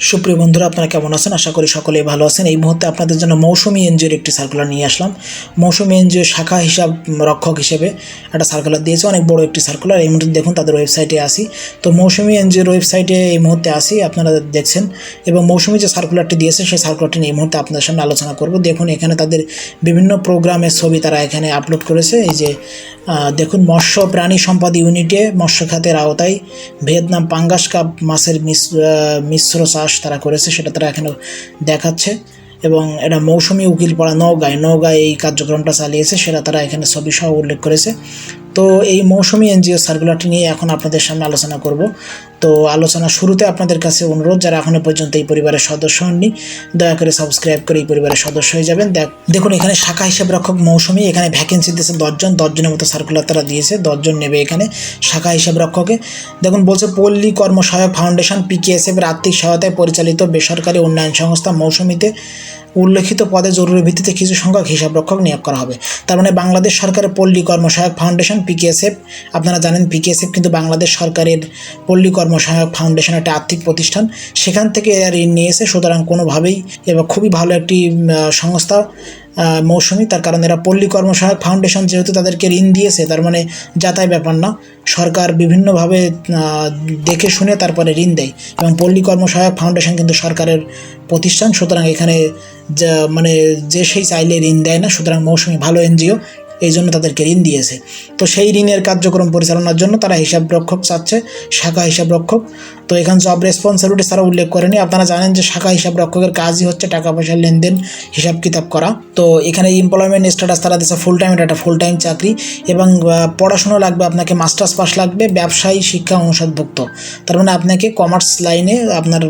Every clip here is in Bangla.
সুপ্রিয় বন্ধুরা, আপনারা কেমন আছেন? আশা করি সকলেই ভালো আছেন। এই মুহূর্তে আপনাদের জন্য মৌসুমী এনজিওর একটি সার্কুলার নিয়ে আসলাম। মৌসুমী এনজিও শাখা হিসাব রক্ষক হিসেবে একটা সার্কুলার দিয়েছে, অনেক বড় একটি সার্কুলার এই মুহূর্তে দেখুন, তাদের ওয়েবসাইটে আসি তো মৌসুমী এনজিওর ওয়েবসাইটে এই মুহূর্তে আসি আপনারা দেখছেন। এবং মৌসুমী যে সার্কুলারটি দিয়েছে, সেই সার্কুলারটি নিয়ে এই মুহূর্তে আপনাদের সামনে আলোচনা করব। দেখুন, এখানে তাদের বিভিন্ন প্রোগ্রামের ছবি তারা এখানে আপলোড করেছে। এই যে দেখুন, মৎস্য প্রাণী সম্পদ ইউনিটে মৎস্য খাতের আওতায় ভিয়েতনাম পাঙ্গাস কাপ মাছের মিশ্র চাষ তারা করেছে, সেটা তারা এখানে দেখাচ্ছে। এবং এটা মৌসুমি উকিলপাড়া নওগাঁয় নওগাঁয় এই কার্যক্রমটা চালিয়েছে, সেটা তারা এখানে ছবি সহ উল্লেখ করেছে। তো এই মৌসুমি এনজিও সার্কুলারটি নিয়ে এখন আপনাদের সামনে আলোচনা করব। তো আলোচনা শুরুতে আপনাদের কাছে অনুরোধ, যারা এখনও পর্যন্ত এই পরিবারের সদস্য হননি, দয়া করে সাবস্ক্রাইব করে এই পরিবারের সদস্য হয়ে যাবেন। দেখ- দেখুন, এখানে শাখা হিসাব রক্ষক মৌসুমি, এখানে ভ্যাকেন্সি দিয়েছে দশজন, দশজনের মতো সার্কুলার তারা দিয়েছে, দশজন নেবে এখানে শাখা হিসাব রক্ষকে। দেখুন, বলছে পল্লী কর্মসহায়ক ফাউন্ডেশন পিকেএসএফ এর আর্থিক সহায়তায় পরিচালিত বেসরকারি উন্নয়ন সংস্থা মৌসুমিতে উল্লেখিত পদে জরুরি ভিত্তিতে কিছু সংখ্যক হিসাবরক্ষক নিয়োগ করা হবে। তার মানে বাংলাদেশ সরকারের পল্লী কর্মসহায়ক ফাউন্ডেশন, পিকেএসএফ, আপনারা জানেন পিকেএসএফ কিন্তু বাংলাদেশ সরকারের পল্লী কর্মসহায়ক ফাউন্ডেশন একটা আর্থিক প্রতিষ্ঠান। সেখান থেকে এরা ঋণ নিয়েছে, সুতরাং কোনোভাবেই এবং খুবই ভালো একটি সংস্থা। মৌসুমি। তার কারণ এরা পল্লী কর্মসহায়ক ফাউন্ডেশন যেহেতু তাদেরকে ঋণ দিয়েছে, তার মানে যাতায় ব্যাপার না। সরকার বিভিন্নভাবে দেখে শুনে তারপরে ঋণ দেয়। এবং পল্লী কর্মসহায়ক ফাউন্ডেশন কিন্তু সরকারের প্রতিষ্ঠান। সুতরাং এখানে যা মানে যে সেই চাইলে ঋণ দেয় না। সুতরাং মৌসুমি ভালো এনজিও। এই জন্য তাদেরকে ঋণ দিয়েছে। তো সেই ঋণের কার্যক্রম পরিচালনার জন্য তারা হিসাব রক্ষক চাচ্ছে, শাখা হিসাব রক্ষক। তো এখানে জব রেসপন্সিবিলিটি তারা উল্লেখ করেনি। আপনারা জানেন যে শাখা হিসাব রক্ষকের কাজই হচ্ছে টাকা পয়সার লেনদেন, হিসাব কিতাব করা। তো এখানে এমপ্লয়মেন্ট স্ট্যাটাস তারা দিচ্ছে ফুল টাইম এটা একটা ফুল টাইম চাকরি। এবং পড়াশুনো লাগবে, আপনাকে মাস্টার্স পাস লাগবে, ব্যবসায়ী শিক্ষা অনুষদভুক্ত। তার মানে আপনাকে কমার্স লাইনে আপনার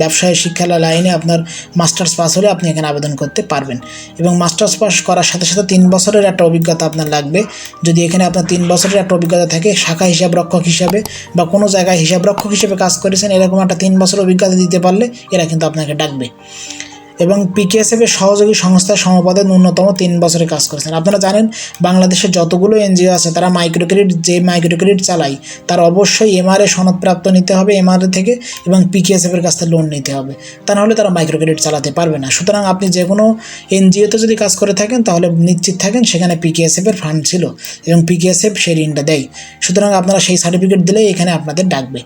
ব্যবসায়ী শিক্ষা লাইনে আপনার মাস্টার্স পাস হলে আপনি এখানে আবেদন করতে পারবেন। এবং মাস্টার্স পাস করার সাথে সাথে তিন বছরের একটা অভিজ্ঞতা আপনার লাগবে। যদি এখানে আপনার তিন বছরের একটা অভিজ্ঞতা থাকে, শাখা হিসাবরক্ষক হিসাবে বা কোনো জায়গায় হিসাবরক্ষক হিসেবে কাজ করেছেন, এরকম একটা তিন বছর অভিজ্ঞতা দিতে পারলে এরা কিন্তু আপনাকে ডাকবে। এবং পিকেএসএফের সহযোগী সংস্থার সমপদে ন্যূনতম তিন বছরে কাজ করেছেন। আপনারা জানেন বাংলাদেশের যতগুলো এনজিও আছে, তারা মাইক্রো ক্রেডিট যে মাইক্রো ক্রেডিট চালায়, তার অবশ্যই এমআরএ সনদপ্রাপ্ত নিতে হবে এমআরএ থেকে এবং পিকেএসএফের কাছ থেকে লোন নিতে হবে। তা নাহলে তারা মাইক্রো ক্রেডিট চালাতে পারবে না। সুতরাং আপনি যে কোনো এনজিওতে যদি কাজ করে থাকেন, তাহলে নিশ্চিত থাকেন সেখানে পিকেএসএফের ফান্ড ছিল এবং পিকেএসএফ সেই ঋণটা দেয়। সুতরাং আপনারা সেই সার্টিফিকেট দিলেই এখানে আপনাদের ডাকবে।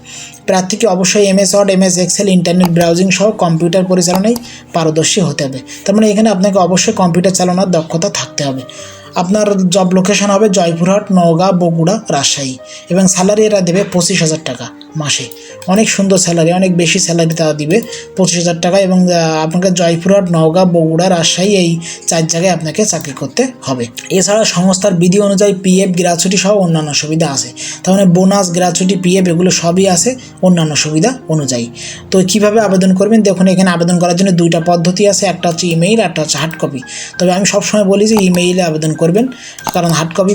প্রার্থীকে অবশ্যই MS Word MS Excel internet browsing সহ কম্পিউটার পরিচালনায় পারদর্শী হতে হবে। তার মানে এখানে আপনাকে অবশ্যই কম্পিউটার চালানোর দক্ষতা থাকতে হবে। আপনার জব লোকেশন হবে জয়পুরহাট, নওগাঁ, বগুড়া, রাজশাহী এবং স্যালারি এরা দেবে পঁচিশ হাজার টাকা। মাসে। অনেক সুন্দর স্যালারি অনেক বেশি স্যালারি তারা দিবে, পঁচিশ হাজার টাকা এবং আপনাকে জয়পুরহাট নওগাঁ, বগুড়া, রাজশাহী এই চার জায়গায় আপনাকে চাকরি করতে হবে। এছাড়া সংস্থার বিধি অনুযায়ী পিএফ গ্রাচুটি সহ অন্যান্য সুবিধা আছে। তার মানে বোনাস গ্রাচুটি পিএফ এগুলো সবই আছে অন্যান্য সুবিধা অনুযায়ী। তো কীভাবে আবেদন করবেন? দেখুন, এখানে আবেদন করার জন্য দুইটা পদ্ধতি আছে, একটা হচ্ছে ইমেইল একটা হচ্ছে হার্ড কপি তবে আমি সবসময় বলি যে ইমেইলে আবেদন করবেন, কারণ হার্ড কপি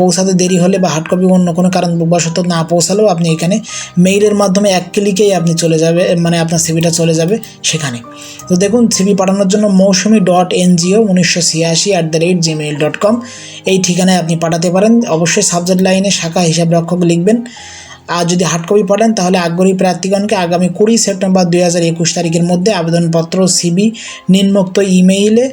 পৌঁছাতে দেরি হলে বা হার্ড কপি অন্য কোনো কারণ কারণবশত না পৌঁছালেও আপনি এখানে মেইলের মাধ্যমে এক ক্লিকেই আপনি চলে যাবে মানে আপনার সিভিটা চলে যাবে সেখানে। তো দেখুন সিভি পাঠানোর জন্য মৌসুমি ডট এনজিও উনিশশো ছিয়াশি at the rate Gmail dot com এই ঠিকানায় আপনি পাঠাতে পারেন। অবশ্যই সাবজেক্ট লাইনে শাখা হিসাব রক্ষক লিখবেন। আর যদি হার্ড কপি পাঠান, তাহলে আগ্রহী প্রার্থীগণকে আগামী কুড়ি সেপ্টেম্বর দুই হাজার একুশ তারিখের মধ্যে আবেদনপত্র সিবি নিম্নোক্ত ইমেইলে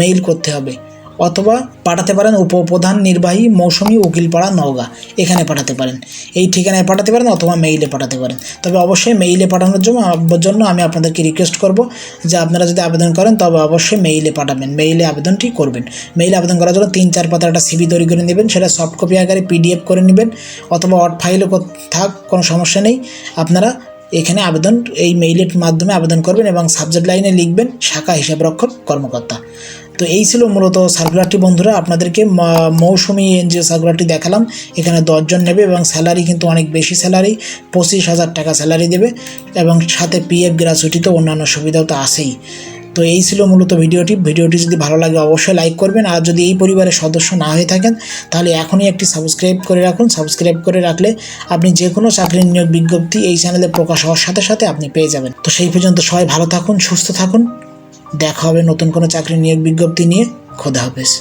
মেইল করতে হবে। অথবা পাঠাতে পারেন উপপ্রধান নির্বাহী মৌসুমী উকিলপাড়া, নওগাঁ। এখানে পাঠাতে পারেন। এই ঠিকানায় পাঠাতে পারেন অথবা মেইলে পাঠাতে পারেন। তবে অবশ্যই মেইলে পাঠানোর জন্য জন্য আমি আপনাদেরকে রিকোয়েস্ট করব যে আপনারা যদি আবেদন করেন, তবে অবশ্যই মেইলে পাঠাবেন। মেইলে আবেদনটি করবেন। মেইলে আবেদন করার জন্য তিন, চার পাতার একটা সিবি তৈরি করে নেবেন। সেটা সফট কপি আকারে পিডিএফ করে নেবেন অথবা ওয়ার্ড ফাইলও থাক, কোনো সমস্যা নেই। আপনারা এখানে আবেদন, এই মেইলের মাধ্যমে আবেদন করবেন এবং সাবজেক্ট লাইনে লিখবেন, শাখা হিসাবরক্ষক কর্মকর্তা। তো এই ছিল মূলত সার্কুলারটি বন্ধুরা। আপনাদেরকে মৌসুমি এনজিও সার্কুলারটি দেখালাম, এখানে দশজন নেবে এবং স্যালারি কিন্তু অনেক বেশি স্যালারি, পঁচিশ হাজার টাকা স্যালারি দেবে এবং সাথে পিএফ গ্রাচুইটি তো অন্যান্য সুবিধাও তো আছেই। তো এই ছিল মূলত ভিডিওটি। ভিডিওটি যদি ভালো লাগে অবশ্যই লাইক করবেন। আর যদি এই পরিবারের সদস্য না হয়ে থাকেন, তাহলে এখনই একটি সাবস্ক্রাইব করে রাখুন। সাবস্ক্রাইব করে রাখলে আপনি যে কোনো চাকরির নিয়োগ বিজ্ঞপ্তি এই চ্যানেলে প্রকাশ হওয়ার সাথে সাথে আপনি পেয়ে যাবেন। তো সেই পর্যন্ত সবাই ভালো থাকুন, সুস্থ থাকুন। দেখা হবে নতুন কোনো চাকরি নিয়োগ বিজ্ঞপ্তি নিয়ে। খোদা হাফেজ।